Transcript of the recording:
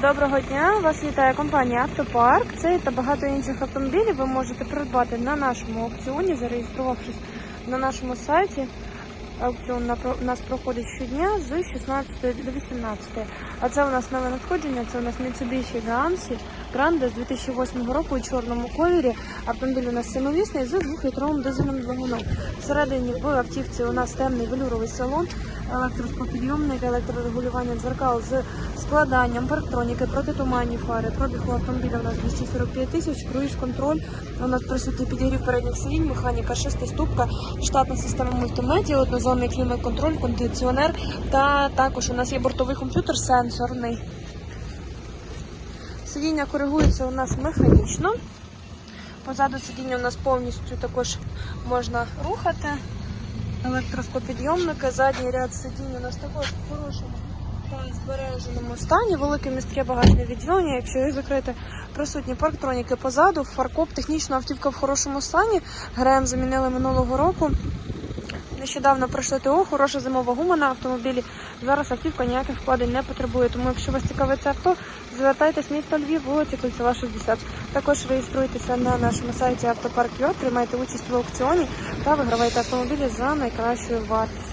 доброго дня! Вас вітає компанія Автопарк. Цей та багато інших автомобілів ви можете придбати на нашому аукціоні, зареєструвавшись на нашому сайті. Аукціон у нас проходить щодня з 16 до 18. А це у нас нове надходження. Це у нас Mitsubishi Gamsi Grande з 2008 року у чорному кольорі. Автомобіль у нас семимісний з 2-літровим дизельним двигуном. Всередині в автівці у нас темний велюровий салон, електроспопідйомник, електрорегулювання дзеркал з складанням, парктроніки, протитуманні фари. Пробіг у автомобіля у нас 245 тисяч, круїз контроль. У нас присутній підігрів передніх сидінь, механіка шестиступка, штатна система мультимедіа, однозонний клімат-контроль, кондиціонер та також у нас є бортовий комп'ютер сенсорний. Сидіння коригується у нас механічно. Позаду сидіння у нас повністю також можна рухати. Електроскопідйомники, задній ряд сидінь у нас також в хорошому та збереженому стані. Велике містке багажне відділення, якщо їх закрити, присутні парктроніки позаду, фаркоп, технічна автівка в хорошому стані. ГРМ замінили минулого року. Нещодавно пройшло ТО, хороша зимова гума на автомобілі. Зараз автівка ніяких вкладень не потребує. Тому, якщо вас цікавить це авто, звертайтесь місто Львів, вулиця Кольцева 60. Також реєструйтеся на нашому сайті Автопарк.ua, приймайте участь в аукціоні та вигравайте автомобілі за найкращою вартістю.